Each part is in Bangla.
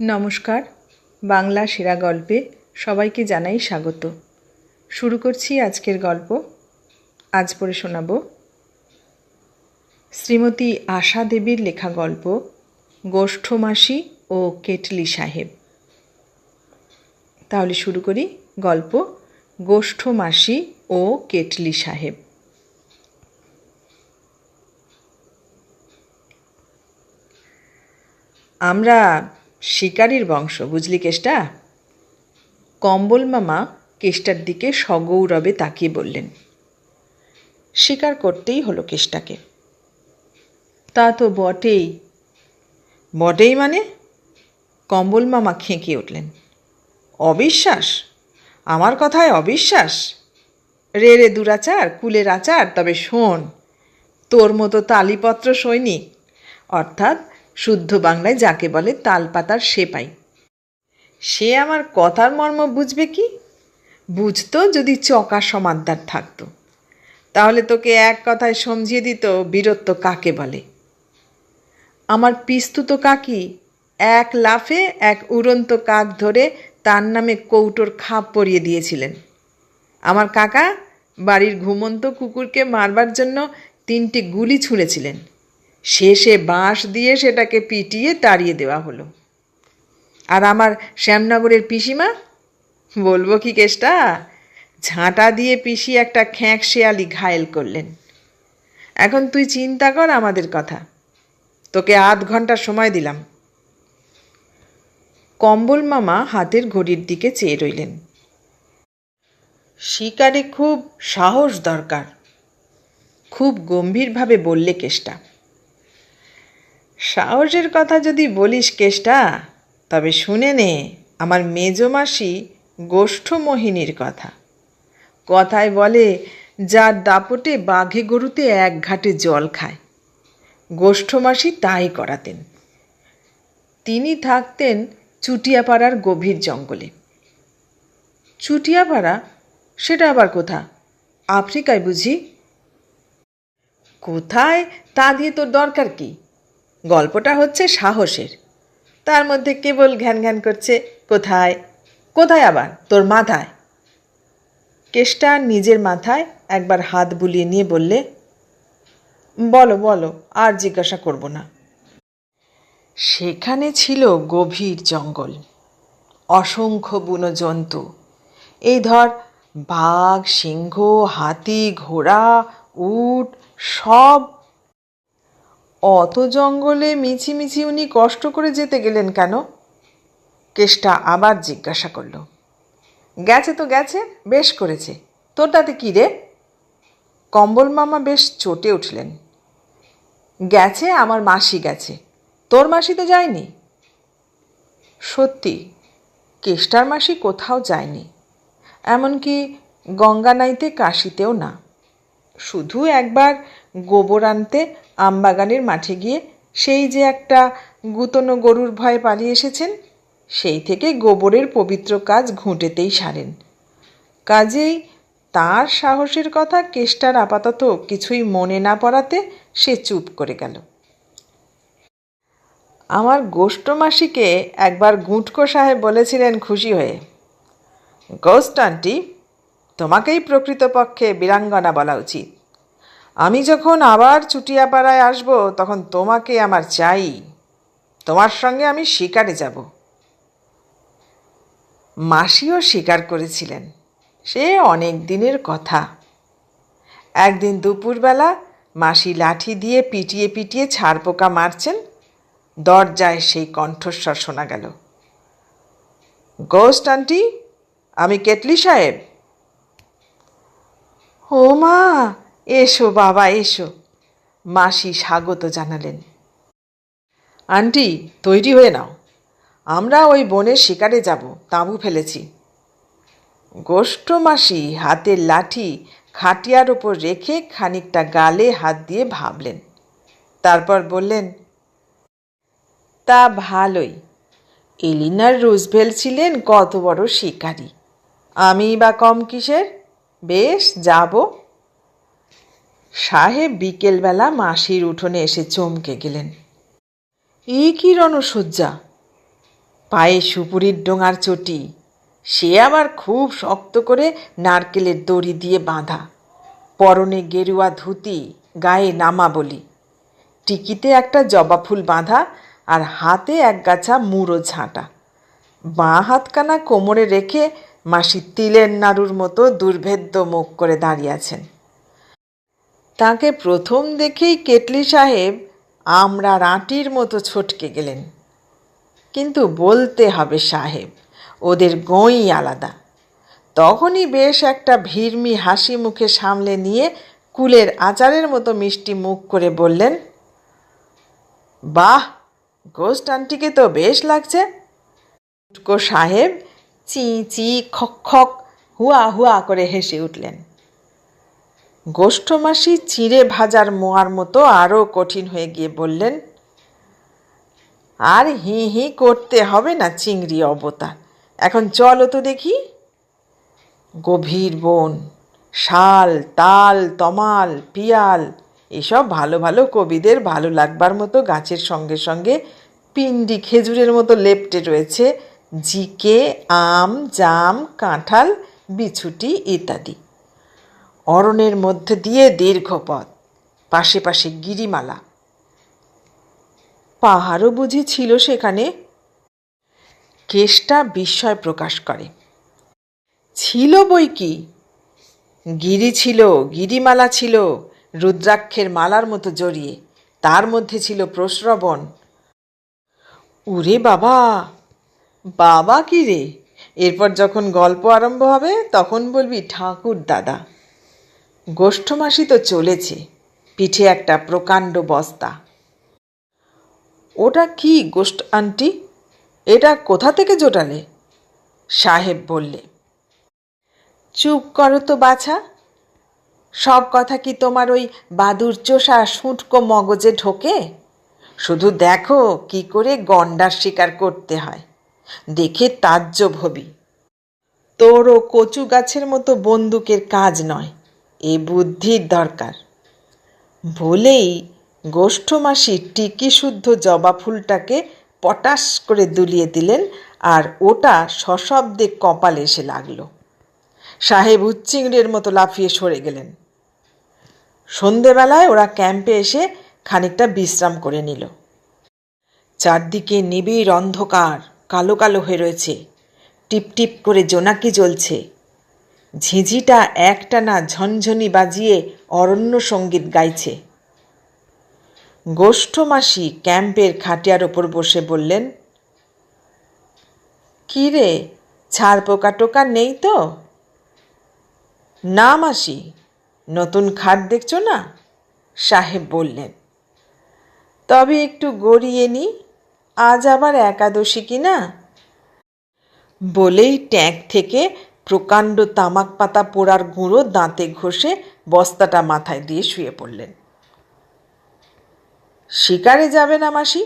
নমস্কার, বাংলা সেরা গল্পে সবাইকে জানাই স্বাগত। শুরু করছি আজকের গল্প। আজ পড়ে শোনাব শ্রীমতী আশা দেবীর লেখা গল্প গোষ্ঠমাসি ও কেটলি সাহেব। তাহলে শুরু করি গল্প গোষ্ঠমাসি ও কেটলি সাহেব। আমরা শিকারীর বংশ, বুঝলি কেষ্টা? কম্বল মামা কেষ্টার দিকে সগৌরবে তাকিয়ে বললেন, শিকার করতেই হলো কেষ্টাকে। তা তো বটেই। বটেই মানে? কম্বল মামা খেঁকে উঠলেন, অবিশ্বাস? আমার কথায় অবিশ্বাস? রে রে দুরাচার, কুলের আচার, তবে শোন, তোর মতো তালিপত্র সৈনিক, অর্থাৎ শুদ্ধ বাংলায় যাকে বলে তালপাতার সেপাই। সে আমার কথার মর্ম বুঝবে কি? বুঝতো যদি চকা সমাদ্দার থাকতো। তাহলে তোকে এক কথায় সমঝিয়ে দিত বীরত্ব কাকে বলে। আমার পিস্তুত কাকি এক লাফে এক উড়ন্ত কাক ধরে তার নামে কৌটোর খাপ পরিয়ে দিয়েছিলেন। আমার কাকা বাড়ির ঘুমন্ত কুকুরকে মারবার জন্য তিনটি গুলি ছুঁড়েছিলেন। শেষে বাঁশ দিয়ে সেটাকে পিটিয়ে তাড়িয়ে দেওয়া হলো। আর আমার শ্যামনগরের পিসিমা? বলব কি কেসটা? ঝাঁটা দিয়ে পিসি একটা খ্যাঁক শেয়ালি ঘায়েল করলেন। এখন তুই চিন্তা কর আমাদের কথা। তোকে আধ ঘণ্টা সময় দিলাম। কম্বল মামা হাতের ঘড়ির দিকে চেয়ে রইলেন। শিকারে খুব সাহস দরকার। খুব গম্ভীরভাবে বললে কেষ্টা সাহসের কথা যদি বলিস কেষ্টা, তবে শুনে নে, আমার মেজমাসি গোষ্ঠমোহিনীর কথা। কথায় বলে যার দাপটে বাঘে গরুতে এক ঘাটে জল খায়। গোষ্ঠমাসি তাই করাতেন। তিনি থাকতেন চুটিয়াপাড়ার গভীর জঙ্গলে। চুটিয়াপাড়া? সেটা আবার কোথা? আফ্রিকায় বুঝি? কোথায়? তা দিয়ে তোর দরকার কি? গল্পটা হচ্ছে সাহসের। তার মধ্যে কেবল ঘ্যান ঘ্যান করছে, কোথায়? কোথায় আবার? তোর মাথায়? কেষ্টা নিজের মাথায় একবার হাত বুলিয়ে নিয়ে বললে, বলো বলো, আর জিজ্ঞাসা করব না। সেখানে ছিল গভীর জঙ্গল। অসংখ্য বুনো জন্তু এই ধর, বাঘ, সিংহ, হাতি, ঘোড়া, উট, সব অত জঙ্গলে মিছিমিছি উনি কষ্ট করে যেতে গেলেন কেন? কেষ্টা আবার জিজ্ঞাসা করল। গেছে তো গেছে, বেশ করেছে। তোর তাতে কী রে? কম্বল মামা বেশ চটে উঠলেন। গেছে, আমার মাসি গেছে। তোর মাসি তো যায়নি? সত্যি, কেষ্টার মাসি কোথাও যায়নি। এমনকি গঙ্গা নাইতে কাশিতেও না। শুধু একবার গোবর আনতে আমবাগানের মাঠে গিয়ে সেই যে একটা গুতনো গরুর ভয়ে পালিয়ে এসেছেন, সেই থেকে গোবরের পবিত্র কাজ ঘুঁটেতেই সারেন। কাজেই তার সাহসের কথা কেষ্টার আপাতত কিছুই মনে না পড়াতে সে চুপ করে গেল। আমার গোষ্ঠ মাসিকে একবার গুঁটকো সাহেব বলেছিলেন খুশি হয়ে গোস্ট আন্টি, তোমাকেই প্রকৃতপক্ষে বীরাঙ্গনা বলা উচিত। আমি যখন আবার চুটিয়াপাড়ায় আসব, তখন তোমাকে আমার চাই। তোমার সঙ্গে আমি শিকারে যাব। মাসিও শিকার করেছিলেন। সে অনেক দিনের কথা। একদিন দুপুরবেলা মাসি লাঠি দিয়ে পিটিয়ে পিটিয়ে ছাড় পোকা মারছেন। দরজায় সেই কণ্ঠস্বর শোনা গেল। গোস্ট আন্টি, আমি কেটলি সাহেব। ও মা এসো বাবা, এসো। মাসি স্বাগত জানালেন। আন্টি, তৈরি হয়ে নাও। আমরা ওই বনের শিকারে যাব, তাঁবু ফেলেছি। গোষ্ঠ মাসি হাতের লাঠি খাটিয়ার ওপর রেখে খানিকটা গালে হাত দিয়ে ভাবলেন। তারপর বললেন, তা ভালোই। এলিনার রুজভেল ছিলেন কত বড় শিকারী। আমি বা কম কিসের? বেশ, যাব। সাহেব বিকেলবেলা মাসির উঠোনে এসে চমকে গেলেন। এ কি রণসজ্জা পায়ে সুপুরির ডোঙার চটি। সে আবার খুব শক্ত করে নারকেলের দড়ি দিয়ে বাঁধা। পরনে গেরুয়া ধুতি, গায়ে নামা বলি। টিকিতে একটা জবা ফুল বাঁধা আর হাতে এক গাছা মুড়ো ঝাঁটা। বাঁ হাতখানা কোমরে রেখে মাসি তিলের নাড়ুর মতো দুর্ভেদ্য মুখ করে দাঁড়িয়ে আছেন। তাকে প্রথম দেখেই কেটলি সাহেব আমরা রাঁটির মতো ছটকে গেলেন। কিন্তু বলতে হবে সাহেব, ওদের গোঁই আলাদা। তখনই বেশ একটা ভিড়মি হাসি মুখে সামলে নিয়ে কুলের আচারের মতো মিষ্টি মুখ করে বললেন, বাহ গোস্ট আন্টিকে তো বেশ লাগছে। সাহেব। চি চি, খক খক। হুয়া হুয়া করে হেসে উঠলেন। গোষ্ঠমাসি চিঁড়ে ভাজার মোয়ার মতো আরও কঠিন হয়ে গিয়ে বললেন, আর হি হি করতে হবে না চিংড়ি অবতার এখন চলো তো দেখি। গভীর বন, শাল, তাল, তমাল, পিয়াল, এসব ভালো ভালো কবিদের ভালো লাগবার মতো গাছের সঙ্গে সঙ্গে পিন্ডি খেজুরের মতো লেপটে রয়েছে, জিকে, আম, জাম, কাঁঠাল, বিছুটি ইত্যাদি। অরণ্যের মধ্যে দিয়ে দীর্ঘ পথ, পাশে পাশে গিরিমালা। পাহাড়ও বুঝি ছিল সেখানে। কেষ্টা বিস্ময় প্রকাশ করে। ছিল বই কি? গিরি ছিল, গিরিমালা ছিল, রুদ্রাক্ষের মালার মতো জড়িয়ে, তার মধ্যে ছিল প্রশ্রবণ উরে বাবা! বাবা কি রে? এরপর যখন গল্প আরম্ভ হবে, তখন বলবি ঠাকুর দাদা গোষ্ঠমাসি তো চলেছে, পিঠে একটা প্রকাণ্ড বস্তা। ওটা কি গোষ্ঠ, আন্টি? এটা কোথা থেকে জোটালে? সাহেব বললে, চুপ করো তো বাছা। সব কথা কি তোমার ওই বাদুর চোষা শুঁটকো মগজে ঢোকে? শুধু দেখো কি করে গন্ডার শিকার করতে হয়। দেখে তাজ্জব হবি। তোরও কচু গাছের মতো বন্দুকের কাজ নয়। এ বুদ্ধির দরকার। বলেই গোষ্ঠমাসি টিকি শুদ্ধ জবা ফুলটাকে পটাশ করে দুলিয়ে দিলেন আর ওটা সশব্দে কপালে এসে লাগল। সাহেব উচ্চিংড়ের মতো লাফিয়ে সরে গেলেন। সন্ধেবেলায় ওরা ক্যাম্পে এসে খানিকটা বিশ্রাম করে নিল। চারদিকে নিবিড় অন্ধকার, কালো কালো হয়ে রয়েছে। টিপ টিপ করে জোনাকি জ্বলছে। ঝিঝিটা একটানা ঝনঝনি বাজিয়ে অরণ্য সংগীত গাইছে। গোষ্ঠমাসি ক্যাম্পের খাটিয়ার ওপর বসে বললেন, কি রে, ছাড় পোকা টোকা নেই তো? না মাসি, নতুন খাট দেখছ না? সাহেব বললেন, তবে একটু গড়িয়ে নি, আজ আবার একাদশী কি না? বলেই ট্যাঙ্ক থেকে প্রকাণ্ড তামাক পাতা পোড়ার গুঁড়ো দাঁতে ঘষে বস্তাটা মাথায় দিয়ে শুয়ে পড়লেন। শিকারে যাবে না মাসি?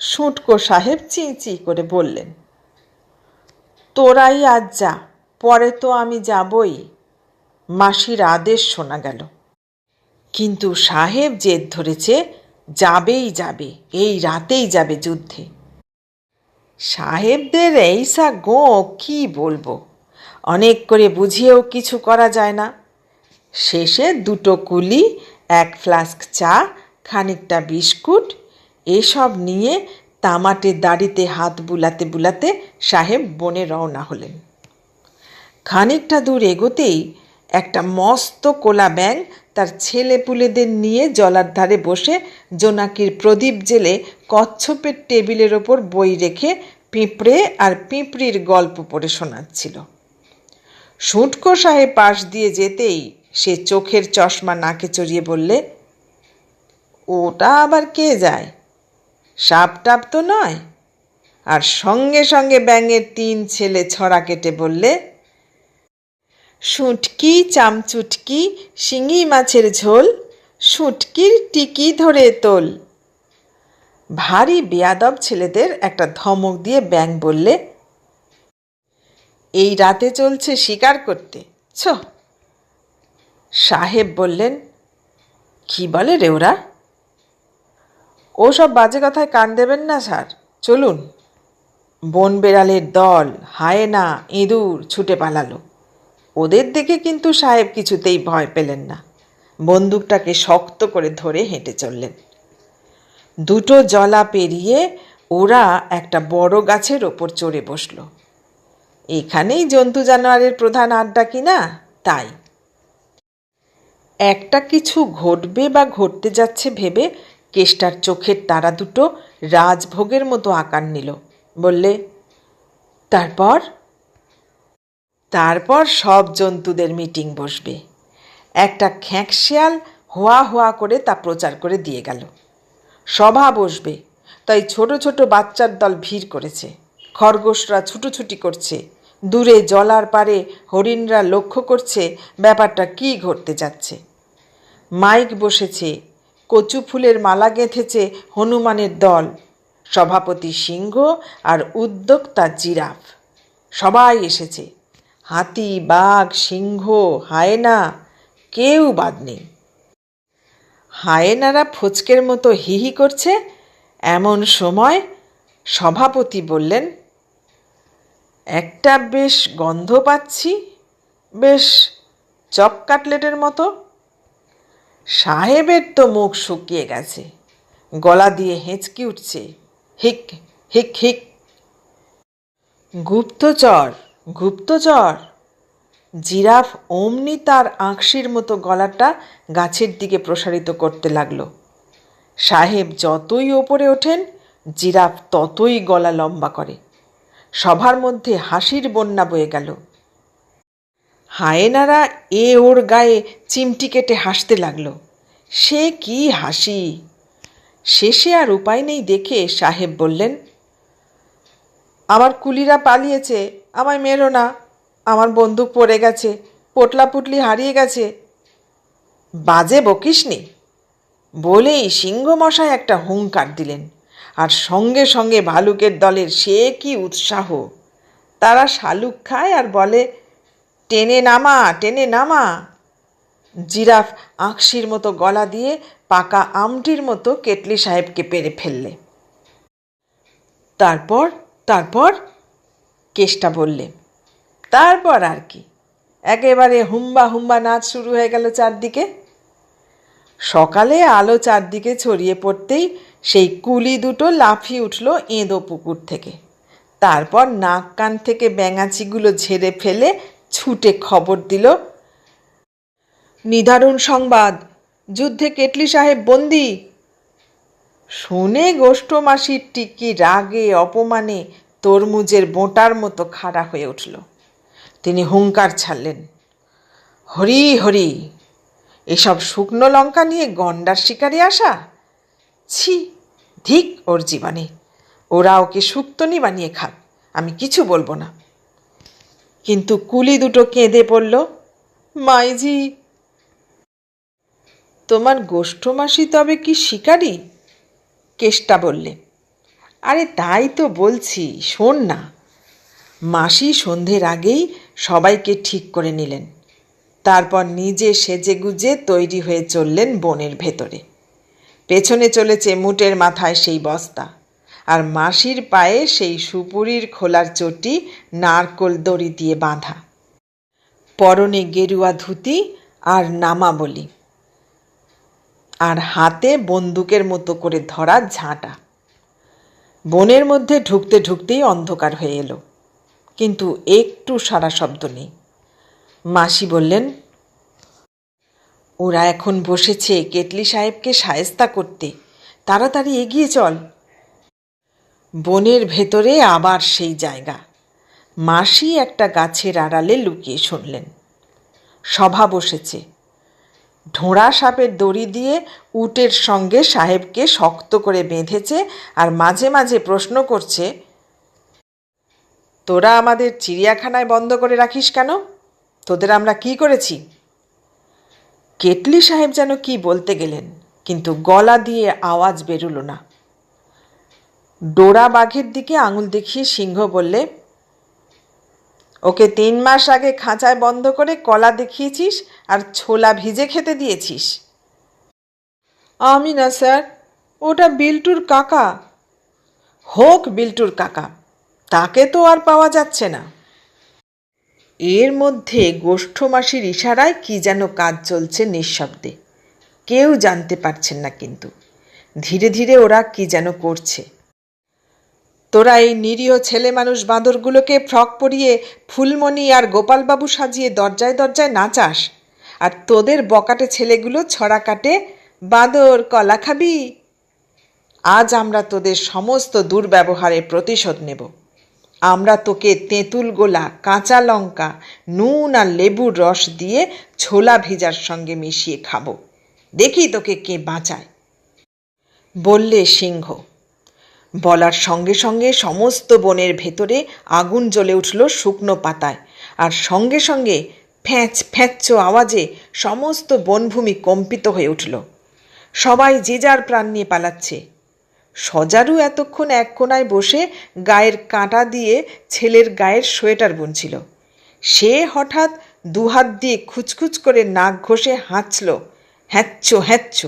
সুটকো সাহেব চি চি করে বললেন, তোরাই আজ যা, পরে তো আমি যাবই। মাসির আদেশ শোনা গেল। কিন্তু সাহেব জেদ ধরেছে, যাবেই যাবে, এই রাতেই যাবে যুদ্ধে। সাহেবদের এইসা গো কি বলব? অনেক করে বুঝিয়েও কিছু করা যায় না। শেষে দুটো কুলি, এক ফ্লাস্ক চা, খানিকটা বিস্কুট, এসব নিয়ে তামাটে দাড়িতে হাত বুলাতে বুলাতে সাহেব বনে রওনা হলেন। খানিকটা দূর এগোতেই একটা মস্ত কোলা ব্যাং তার ছেলে পুলেদের নিয়ে জলার ধারে বসে জোনাকির প্রদীপ জেলে কচ্ছপের টেবিলের ওপর বই রেখে পিঁপড়ে আর পিঁপড়ির গল্প পড়ে শোনাচ্ছিল। সুটকো সাহেব পাশ দিয়ে যেতেই সে চোখের চশমা নাকে চড়িয়ে বললে, ওটা আবার কে যায়? সাপ টাপ তো নয়? আর সঙ্গে সঙ্গে ব্যাঙের তিন ছেলে ছড়া কেটে বললে, শুটকি, চামচুটকি, শিঙি মাছের ঝোল, শুটকির টিকি ধরে তোল। ভারী বেয়াদব ছেলেদের একটা ধমক দিয়ে ব্যাং বললে এই রাতে চলছে শিকার করতে। ছ। সাহেব বললেন, কি বলে রে ওরা? ও সব বাজে কথায় কান দেবেন না, স্যার। চলুন। বন বেড়ালের দল, হায়না, ইঁদুর ছুটে পালালো। ওদের দেখে কিন্তু সাহেব কিছুতেই ভয় পেলেন না। বন্দুকটাকে শক্ত করে ধরে হেঁটে চললেন। দুটো জলা পেরিয়ে ওরা একটা বড় গাছের ওপর চড়ে বসল। এখানেই জন্তু জানোয়ারের প্রধান আড্ডা কিনা তাই। একটা কিছু ঘটবে বা ঘটতে যাচ্ছে ভেবে কেষ্টার চোখের তারা দুটো রাজভোগের মতো আকার নিল। বললে, তারপর? তারপর সব জন্তুদের মিটিং বসবে। একটা খ্যাঁকশিয়াল হোয়া হোয়া করে তা প্রচার করে দিয়ে গেল। সভা বসবে। তাই ছোট ছোট বাচ্চার দল ভিড় করেছে। খরগোশরা ছুটোছুটি করছে। দূরে জলার পারে হরিণরা লক্ষ্য করছে ব্যাপারটা কি ঘটতে যাচ্ছে। মাইক বসেছে, কচু ফুলের মালা গেঁথেছে হনুমানের দল, সভাপতি সিংহ আর উদ্যোক্তা জিরাফ। সবাই এসেছে, হাতি, বাঘ, সিংহ, হায়না, কেউ বাদ নেই। হায়েনারা ফচকের মতো হিহি করছে, এমন সময় সভাপতি বললেন একটা বেশ গন্ধ পাচ্ছি, বেশ চপ কাটলেটের মতো। সাহেবের তো মুখ শুকিয়ে গেছে, গলা দিয়ে হেঁচকি উঠছে, হিক হিক হিক। গুপ্তচর গুপ্তচর। জিরাফ অমনি তার আঁকশির মতো গলাটা গাছের দিকে প্রসারিত করতে লাগল। সাহেব যতই ওপরে ওঠেন, জিরাফ ততই গলা লম্বা করে। সভার মধ্যে হাসির বন্যা বয়ে গেল। হায়েনারা এ ওর গায়ে চিমটি কেটে হাসতে লাগল। সে কি হাসি? শেষে আর উপায় নেই দেখে সাহেব বললেন, আমার কুলিরা পালিয়েছে, আমায় মেরো না, আমার বন্দুক পড়ে গেছে, পোটলা পুটলি হারিয়ে গেছে। বাজে বকিসনি বলেই সিংহমশাই একটা হুঙ্কার দিলেন। আর সঙ্গে সঙ্গে ভালুকের দলের সে কি উৎসাহ? তারা শালুক খায় আর বলে, টেনে নামা টেনে নামা। জিরাফ আঁকশির মতো গলা দিয়ে পাকা আমটির মতো কেটলি সাহেবকে পেরে ফেললে। তারপর তারপর কেষ্টা বললে, তারপর আর কি? একেবারে হুম্বা হুম্বা নাচ শুরু হয়ে গেল চারদিকে। সকালে আলো চারদিকে ছড়িয়ে পড়তেই সেই কুলি দুটো লাফিয়ে উঠল এঁদো পুকুর থেকে। তারপর নাক কান থেকে ব্যাঙাচিগুলো ঝেড়ে ফেলে ছুটে খবর দিল নিধারুণ সংবাদ, যুদ্ধে কেটলি সাহেব বন্দি। শুনে গোষ্ঠ মাসির টিকি রাগে অপমানে তরমুজের বোঁটার মতো খাড়া হয়ে উঠল। তিনি হুঙ্কার ছাড়লেন, হরি হরি, এসব শুকনো লঙ্কা নিয়ে গন্ডার শিকারে আসা? ছি, ধিক ওর জীবনে। ওরা ওকে শুক্তনি বানিয়ে খাক, আমি কিছু বলব না। কিন্তু কুলি দুটো কেঁদে পড়ল, মাইজি, তোমার গোষ্ঠমাসি তবে কি শিকারী? কেষ্টা বললে, আরে তাই তো বলছি, শোন না। মাসি সন্ধ্যের আগেই সবাইকে ঠিক করে নিলেন। তারপর নিজে সেজে গুজে তৈরি হয়ে চললেন বনের ভেতরে। পেছনে চলেছে মুটের মাথায় সেই বস্তা। আর মাসির পায়ে সেই সুপুরির খোলার চটি নারকোল দড়ি দিয়ে বাঁধা। পরনে গেরুয়া ধুতি আর নামা বলি আর হাতে বন্দুকের মতো করে ধরা ঝাঁটা। বনের মধ্যে ঢুকতে ঢুকতেই অন্ধকার হয়ে এলো। কিন্তু একটু সারা শব্দ নেই। মাসি বললেন ওরা এখন বসেছে কেটলি সাহেবকে সায়স্তা করতে। তাড়াতাড়ি এগিয়ে চল। বনের ভেতরে আবার সেই জায়গা। মাসি একটা গাছের আড়ালে লুকিয়ে শুনলেন। সভা বসেছে। ঢোঁড়া সাপের দড়ি দিয়ে উটের সঙ্গে সাহেবকে শক্ত করে বেঁধেছে আর মাঝে মাঝে প্রশ্ন করছে, তোরা আমাদের চিড়িয়াখানায় বন্ধ করে রাখিস কেন? তোদের আমরা কি করেছি? কেটলি সাহেব যেন কি বলতে গেলেন, কিন্তু গলা দিয়ে আওয়াজ বেরুলো না। ডোরা বাঘের দিকে আঙুল দেখিয়ে সিংহ বললে, ওকে তিন মাস আগে খাঁচায় বন্ধ করে কলা দেখিয়েছিস আর ছোলা ভিজে খেতে দিয়েছিস? আমি না, স্যার, ওটা বিল্টুর কাকা। হোক বিল্টুর কাকা, তাকে তো আর পাওয়া যাচ্ছে না। এর মধ্যে গোষ্ঠ মাসির ইশারায় কি যেন কাজ চলছে নিঃশব্দে। কেউ জানতে পারছেন না কিন্তু। ধীরে ধীরে ওরা কি যেন করছে। তোরা এই নিরীহ ছেলে মানুষ বাঁদরগুলোকে ফ্রক পরিয়ে ফুলমণি আর গোপালবাবু সাজিয়ে দরজায় দরজায় নাচাস, আর তোদের বকাটে ছেলেগুলো ছড়া কাটে, বাঁদর, কলা খাবি? আজ আমরা তোদের সমস্ত দুর্ব্যবহারের প্রতিশোধ নেব। আমরা তোকে তেঁতুল গোলা, কাঁচা লঙ্কা, নুন আর লেবুর রস দিয়ে ছোলা ভিজার সঙ্গে মিশিয়ে খাব। দেখি তোকে কে বাঁচায়। বললে সিংহ। বলার সঙ্গে সঙ্গে সমস্ত বনের ভেতরে আগুন জ্বলে উঠল শুকনো পাতায় আর সঙ্গে সঙ্গে ফ্যাঁচ ফ্যাঁচ আওয়াজে সমস্ত বনভূমি কম্পিত হয়ে উঠল। সবাই যে যার প্রাণ নিয়ে পালাচ্ছে। সজারু এতক্ষণ এক কোনায় বসে গায়ের কাঁটা দিয়ে ছেলের গায়ের সোয়েটার বুনছিল। সে হঠাৎ দুহাত দিয়ে খুচখুচ করে নাক ঘষে হাঁচল। হ্যাচ্চ হ্যাচ্চ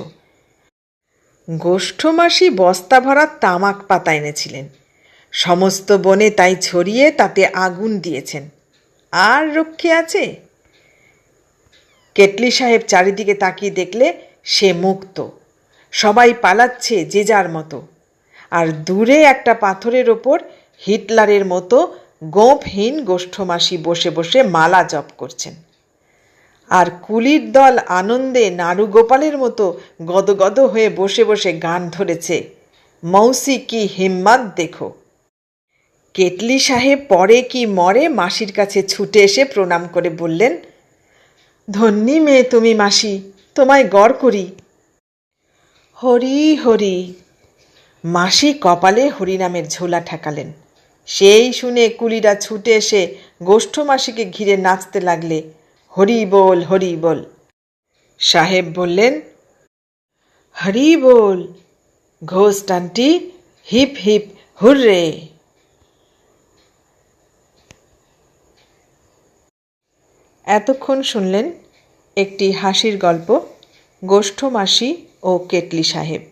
গোষ্ঠমাসি বস্তা ভরা তামাক পাতা এনেছিলেন। সমস্ত বনে তাই ছড়িয়ে তাতে আগুন দিয়েছেন। আর রক্ষে আছে? কেটলি সাহেব চারিদিকে তাকিয়ে দেখলে সে মুক্ত। সবাই পালাচ্ছে যে যার মতো। আর দূরে একটা পাথরের ওপর হিটলারের মতো গোঁফহীন গোষ্ঠমাসি বসে বসে মালা জপ করছেন। আর কুলির দল আনন্দে নাড়ু গোপালের মতো গদগদ হয়ে বসে বসে গান ধরেছে, মৌসি কি হিম্মত দেখো। কেটলি সাহেব পরে কি মরে মাসির কাছে ছুটে এসে প্রণাম করে বললেন, ধন্যী মেয়ে তুমি মাসি, তোমায় গড় করি। হরি হরি মাসি কপালে হরিনামের ঝোলা ঠেকালেন। সেই শুনে কুলিরা ছুটে এসে গোষ্ঠ মাসিকে ঘিরে নাচতে লাগলে, হরি বল হরি বল। সাহেব বললেন, হরি বল, ঘোষ টানটি হিপ হিপ হুররে। এতক্ষণ শুনলেন একটি হাসির গল্প গোষ্ঠ মাসি ও কেটলি সাহেব।